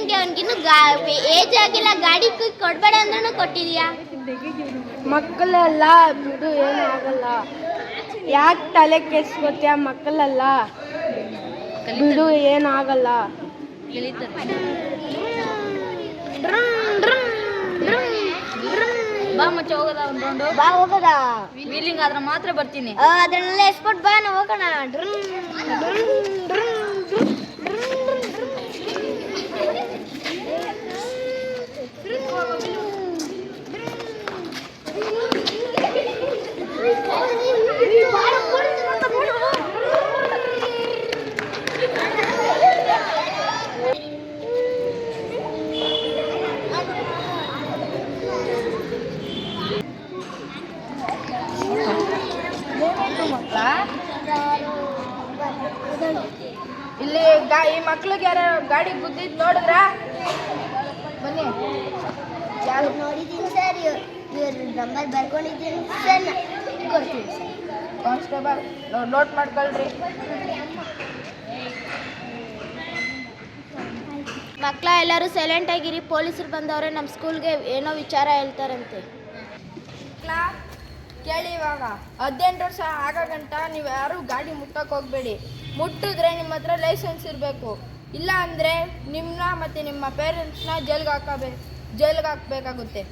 ನಿನ್ಗಿನ್ನು ಗಾ ಏಜ್ ಆಗಿಲ್ಲ ಗಾಡಿ ಕೊಡ್ಬೇಡ ಅಂದ್ರೂ ಕೊಟ್ಟಿದ್ಯಾ? ಮಕ್ಕಳೆಲ್ಲ ಬಿಡು ಏನು ಆಗಲ್ಲ. ಯಾಕೆ ತಲೆ ಕೆಸ್ಕೊತೀಯ ಮಕ್ಕಳೆಲ್ಲ? ಬಿಡು ಏನಾಗಲ್ಲ ಬಾ ಮಚ್ಚ ಹೋಗದ ಒಂದು ಬಾ ಹೋಗದ. ವೀಲಿಂಗ್ ಆದ್ರೆ ಮಾತ್ರ ಬರ್ತೀನಿ. ಅದ್ರನ್ನೆಲ್ಲ ಎಸ್ಕೊಟ್ ಬಾ ನಾವು ಹೋಗೋಣ. ಇಲ್ಲಿ ಗಾ ಈ ಮಕ್ಳಿಗೆ ಯಾರ ಗಾಡಿ ಗುದ್ದಿದ್ ನೋಡಿದ್ರ? ಬನ್ನಿ. ಯಾರು? ನೋಡಿದ್ದೀನಿ ಸರ್ ಇವ್ರ ನಂಬರ್ ಬರ್ಕೊಂಡಿದ್ದೀನಿ ಸರ್. ಕೊಡ್ತೀನಿ ಸರ್. ಕಾನ್ಸ್ಟೇಬಲ್ ನೋಟ್ ಮಾಡ್ಕೊಳ್ರಿ. ಮಕ್ಕಳ ಎಲ್ಲರೂ ಸೈಲೆಂಟ್ ಆಗಿರಿ, ಪೊಲೀಸರು ಬಂದವ್ರೆ ನಮ್ಮ ಸ್ಕೂಲ್ಗೆ ಏನೋ ವಿಚಾರ ಹೇಳ್ತಾರಂತೆ. ಕೇಳಿ ಇವಾಗ. ಹದಿನೆಂಟು ವರ್ಷ ಆಗಗಂಟ ನೀವು ಯಾರು ಗಾಡಿ ಮುಟ್ಟಕ್ಕೆ ಹೋಗ್ಬೇಡಿ. ಮುಟ್ಟಿದ್ರೆ ನಿಮ್ಮ ಹತ್ರ ಲೈಸೆನ್ಸ್ ಇರಬೇಕು. ಇಲ್ಲ ಅಂದರೆ ನಿಮ್ಮನ್ನ ಮತ್ತು ನಿಮ್ಮ ಪೇರೆಂಟ್ಸ್ನ ಜೈಲ್ಗೆ ಹಾಕಬೇಕು ಜೈಲ್ಗೆ ಹಾಕಬೇಕಾಗುತ್ತೆ.